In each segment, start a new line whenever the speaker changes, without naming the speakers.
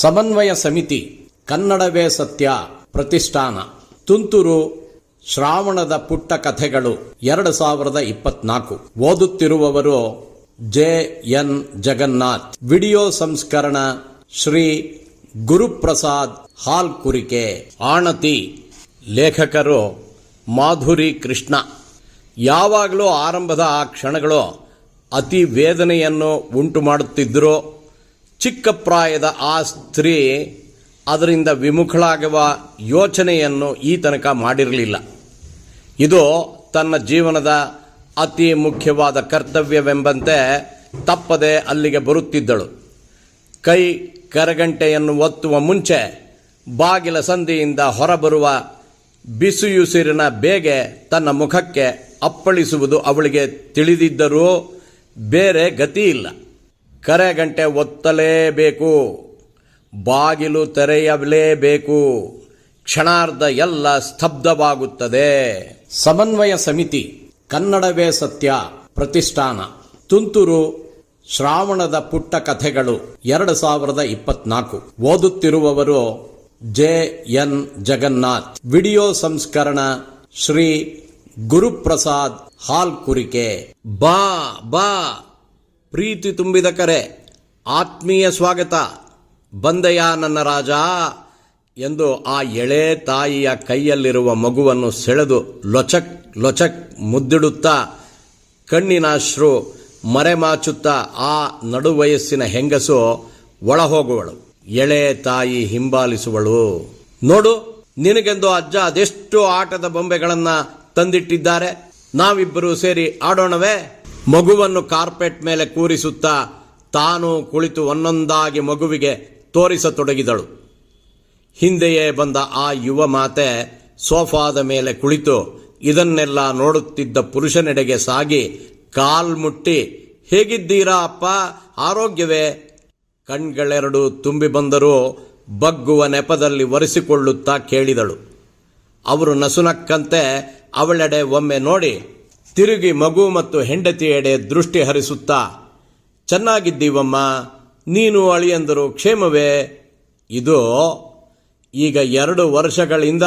ಸಮನ್ವಯ ಸಮಿತಿ ಕನ್ನಡವೇ ಸತ್ಯ ಪ್ರತಿಷ್ಠಾನ. ತುಂತುರು ಶ್ರಾವಣದ ಪುಟ್ಟ ಕಥೆಗಳು ಎರಡು ಸಾವಿರದ ಇಪ್ಪತ್ನಾಲ್ಕು. ಓದುತ್ತಿರುವವರು ಜೆ ಎನ್ ಜಗನ್ನಾಥ್. ವಿಡಿಯೋ ಸಂಸ್ಕರಣ ಶ್ರೀ ಗುರುಪ್ರಸಾದ್ ಹಾಲ್ ಕುರಿಕೆ ಆಣತಿ ಲೇಖಕರು ಮಾಧುರಿ ಕೃಷ್ಣ. ಯಾವಾಗಲೂ ಆರಂಭದ ಆ ಕ್ಷಣಗಳು ಅತಿ ವೇದನೆಯನ್ನು ಉಂಟು ಮಾಡುತ್ತಿದ್ದರೂ ಚಿಕ್ಕ ಪ್ರಾಯದ ಆ ಸ್ತ್ರೀ ಅದರಿಂದ ವಿಮುಖಳಾಗುವ ಯೋಚನೆಯನ್ನು ಈ ತನಕ ಮಾಡಿರಲಿಲ್ಲ. ಇದು ತನ್ನ ಜೀವನದ ಅತಿ ಮುಖ್ಯವಾದ ಕರ್ತವ್ಯವೆಂಬಂತೆ ತಪ್ಪದೆ ಅಲ್ಲಿಗೆ ಬರುತ್ತಿದ್ದಳು. ಕೈ ಕರಗಂಟೆಯನ್ನು ಒತ್ತುವ ಮುಂಚೆ ಬಾಗಿಲ ಸಂದಿಯಿಂದ ಹೊರಬರುವ ಬಿಸಿಯುಸಿರಿನ ಬೇಗೆ ತನ್ನ ಮುಖಕ್ಕೆ ಅಪ್ಪಳಿಸುವುದು ಅವಳಿಗೆ ತಿಳಿದಿದ್ದರೂ ಬೇರೆ ಗತಿ ಇಲ್ಲ ಕರೆಗಂಟೆ ಒತ್ತಲೇಬೇಕು. ಬಾಗಿಲು ತೆರೆಯಲೇಬೇಕು. ಕ್ಷಣಾರ್ಧ ಎಲ್ಲ ಸ್ತಬ್ಧವಾಗುತ್ತದೆ. ಸಮನ್ವಯ ಸಮಿತಿ, ಕನ್ನಡವೇ ಸತ್ಯ ಪ್ರತಿಷ್ಠಾನ. ತುಂತುರು ಶ್ರಾವಣದ ಪುಟ್ಟ ಕಥೆಗಳು ಎರಡು ಸಾವಿರದ ಇಪ್ಪತ್ನಾಲ್ಕು. ಓದುತ್ತಿರುವವರು ಜೆ ಎನ್ ಜಗನ್ನಾಥ್. ವಿಡಿಯೋ ಸಂಸ್ಕರಣ ಶ್ರೀ ಗುರುಪ್ರಸಾದ್ ಹಾಲ್ ಕುರಿಕೆ ಬಾ ಬಾ. ಪ್ರೀತಿ ತುಂಬಿದ ಕರೆ, ಆತ್ಮೀಯ ಸ್ವಾಗತ, ಬಂದಯ ನನ್ನ ರಾಜ ಎಂದು ಆ ಎಳೆ ತಾಯಿಯ ಕೈಯಲ್ಲಿರುವ ಮಗುವನ್ನು ಸೆಳೆದು ಲೊಚಕ್ ಲೊಚಕ್ ಮುದ್ದಿಡುತ್ತಾ ಕಣ್ಣಿನಾಶ್ರು ಮರೆಮಾಚುತ್ತಾ ಆ ನಡುವಯಸ್ಸಿನ ಹೆಂಗಸು ಒಳಹೋಗುವಳು. ಎಳೆ ತಾಯಿ ಹಿಂಬಾಲಿಸುವಳು. ನೋಡು, ನಿನಗೆಂದು ಅಜ್ಜ ಅದೆಷ್ಟು ಆಟದ ಬೊಂಬೆಗಳನ್ನು ತಂದಿಟ್ಟಿದ್ದಾರೆ. ನಾವಿಬ್ಬರು ಸೇರಿ ಆಡೋಣವೇ? ಮಗುವನ್ನು ಕಾರ್ಪೆಟ್ ಮೇಲೆ ಕೂರಿಸುತ್ತಾ ತಾನು ಕುಳಿತು ಒಂದೊಂದಾಗಿ ಮಗುವಿಗೆ ತೋರಿಸತೊಡಗಿದಳು. ಹಿಂದೆಯೇ ಬಂದ ಆ ಯುವ ಮಾತೆ ಸೋಫಾದ ಮೇಲೆ ಕುಳಿತು ಇದನ್ನೆಲ್ಲ ನೋಡುತ್ತಿದ್ದ ಪುರುಷನೆಡೆಗೆ ಸಾಗಿ ಕಾಲ್ಮುಟ್ಟಿ ಹೇಗಿದ್ದೀರಾ ಅಪ್ಪ? ಆರೋಗ್ಯವೇ? ಕಣ್ಗಳೆರಡು ತುಂಬಿ ಬಂದರೂ ಬಗ್ಗುವ ನೆಪದಲ್ಲಿ ಒರೆಸಿಕೊಳ್ಳುತ್ತಾ ಕೇಳಿದಳು. ಅವರು ನಸುನಕ್ಕಂತೆ ಅವಳೆಡೆ ಒಮ್ಮೆ ನೋಡಿ ತಿರುಗಿ ಮಗು ಮತ್ತು ಹೆಂಡತಿಯೆಡೆ ದೃಷ್ಟಿ ಹರಿಸುತ್ತಾ, ಚೆನ್ನಾಗಿದ್ದೀವಮ್ಮ, ನೀನು ಅಳಿಯಂದರು ಕ್ಷೇಮವೇ? ಇದು ಈಗ ಎರಡು ವರ್ಷಗಳಿಂದ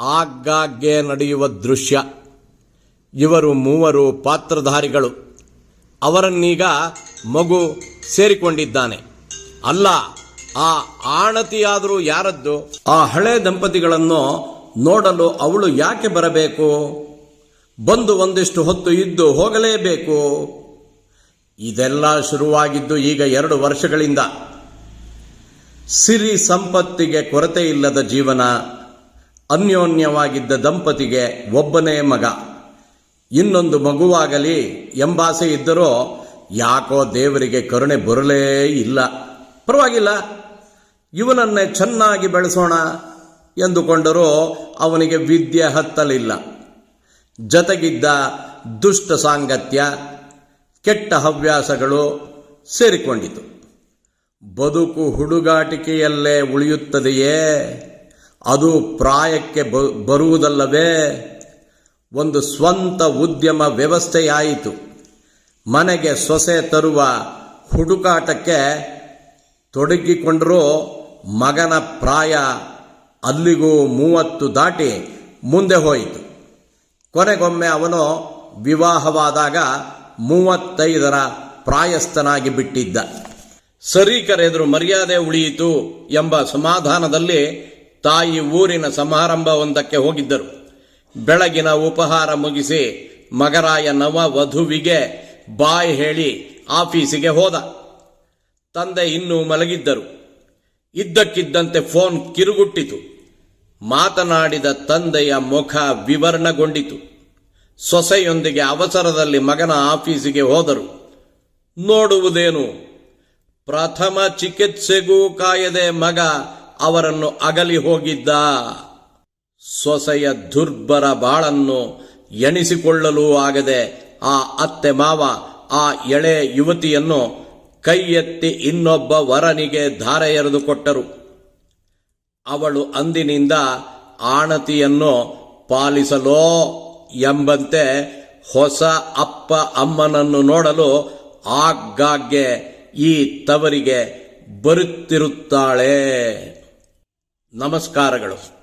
ಆಗಾಗ್ಗೆ ನಡೆಯುವ ದೃಶ್ಯ. ಇವರು ಮೂವರು ಪಾತ್ರಧಾರಿಗಳು. ಅವರನ್ನೀಗ ಮಗು ಸೇರಿಕೊಂಡಿದ್ದಾನೆ. ಅಲ್ಲ, ಆ ಆಣತಿಯಾದರೂ ಯಾರದ್ದು? ಆ ಹಳೆ ದಂಪತಿಗಳನ್ನು ನೋಡಲು ಅವಳು ಯಾಕೆ ಬರಬೇಕು? ಬಂದು ಒಂದಿಷ್ಟು ಹೊತ್ತು ಇದ್ದು ಹೋಗಲೇಬೇಕು. ಇದೆಲ್ಲ ಶುರುವಾಗಿದ್ದು ಈಗ ಎರಡು ವರ್ಷಗಳಿಂದ. ಸಿರಿ ಸಂಪತ್ತಿಗೆ ಕೊರತೆ ಇಲ್ಲದ ಜೀವನ, ಅನ್ಯೋನ್ಯವಾಗಿದ್ದ ದಂಪತಿಗೆ ಒಬ್ಬನೇ ಮಗ. ಇನ್ನೊಂದು ಮಗುವಾಗಲಿ ಎಂಬಾಸೆ ಇದ್ದರೂ ಯಾಕೋ ದೇವರಿಗೆ ಕರುಣೆ ಬರಲೇ ಇಲ್ಲ. ಪರವಾಗಿಲ್ಲ, ಇವನನ್ನೇ ಚೆನ್ನಾಗಿ ಬೆಳೆಸೋಣ ಎಂದುಕೊಂಡರೂ ಅವನಿಗೆ ವಿದ್ಯೆ ಹತ್ತಲಿಲ್ಲ. ಜತೆಗಿದ್ದ ದುಷ್ಟ ಸಾಂಗತ್ಯ, ಕೆಟ್ಟ ಹವ್ಯಾಸಗಳು ಸೇರಿಕೊಂಡಿತು. ಬದುಕು ಹುಡುಗಾಟಿಕೆಯಲ್ಲೇ ಉಳಿಯುತ್ತದೆಯೇ? ಅದು ಪ್ರಾಯಕ್ಕೆ ಬರುವುದಲ್ಲವೇ? ಒಂದು ಸ್ವಂತ ಉದ್ಯಮ ವ್ಯವಸ್ಥೆಯಾಯಿತು. ಮನೆಗೆ ಸೊಸೆ ತರುವ ಹುಡುಕಾಟಕ್ಕೆ ತೊಡಗಿಕೊಂಡರೂ ಮಗನ ಪ್ರಾಯ ಅಲ್ಲಿಗೂ ಮೂವತ್ತು ದಾಟಿ ಮುಂದೆ ಹೋಯಿತು. ಕೊನೆಗೊಮ್ಮೆ ಅವನು ವಿವಾಹವಾದಾಗ ಮೂವತ್ತೈದರ ಪ್ರಾಯಸ್ಥನಾಗಿ ಬಿಟ್ಟಿದ್ದ. ಸರಿ ಕರೆದ್ರು, ಮರ್ಯಾದೆ ಉಳಿಯಿತು ಎಂಬ ಸಮಾಧಾನದಲ್ಲಿ ತಾಯಿ ಊರಿನ ಸಮಾರಂಭವೊಂದಕ್ಕೆ ಹೋಗಿದ್ದರು. ಬೆಳಗಿನ ಉಪಹಾರ ಮುಗಿಸಿ ಮಗರಾಯ ನವ ವಧುವಿಗೆ ಬಾಯ್ ಹೇಳಿ ಆಫೀಸಿಗೆ ಹೋದ. ತಂದೆ ಇನ್ನೂ ಮಲಗಿದ್ದರು. ಇದ್ದಕ್ಕಿದ್ದಂತೆ ಫೋನ್ ಕಿರುಗುಟ್ಟಿತು. ಮಾತನಾಡಿದ ತಂದೆಯ ಮುಖ ವಿವರಣಗೊಂಡಿತು. ಸೊಸೆಯೊಂದಿಗೆ ಅವಸರದಲ್ಲಿ ಮಗನ ಆಫೀಸಿಗೆ ಹೋದರು. ನೋಡುವುದೇನು? ಪ್ರಥಮ ಚಿಕಿತ್ಸೆಗೂ ಕಾಯದೆ ಮಗ ಅವರನ್ನು ಅಗಲಿ ಹೋಗಿದ್ದ. ಸೊಸೆಯ ದುರ್ಬರ ಬಾಳನ್ನು ಎಣಿಸಿಕೊಳ್ಳಲೂ ಆಗದೆ ಆ ಅತ್ತೆ ಮಾವ, ಆ ಎಳೆ ಯುವತಿಯನ್ನು ಕೈ ಎತ್ತಿ ಇನ್ನೊಬ್ಬ ವರನಿಗೆ ಧಾರೆ ಎರೆದು ಕೊಟ್ಟರು. ಅವಳು ಅಂದಿನಿಂದ ಆಣತಿಯನ್ನು ಪಾಲಿಸಲೋ ಎಂಬಂತೆ ಹೊಸ ಅಪ್ಪ ಅಮ್ಮನನ್ನು ನೋಡಲು ಆಗಾಗ್ಗೆ ಈ ತವರಿಗೆ ಬರುತ್ತಿರುತ್ತಾಳೆ. ನಮಸ್ಕಾರಗಳು.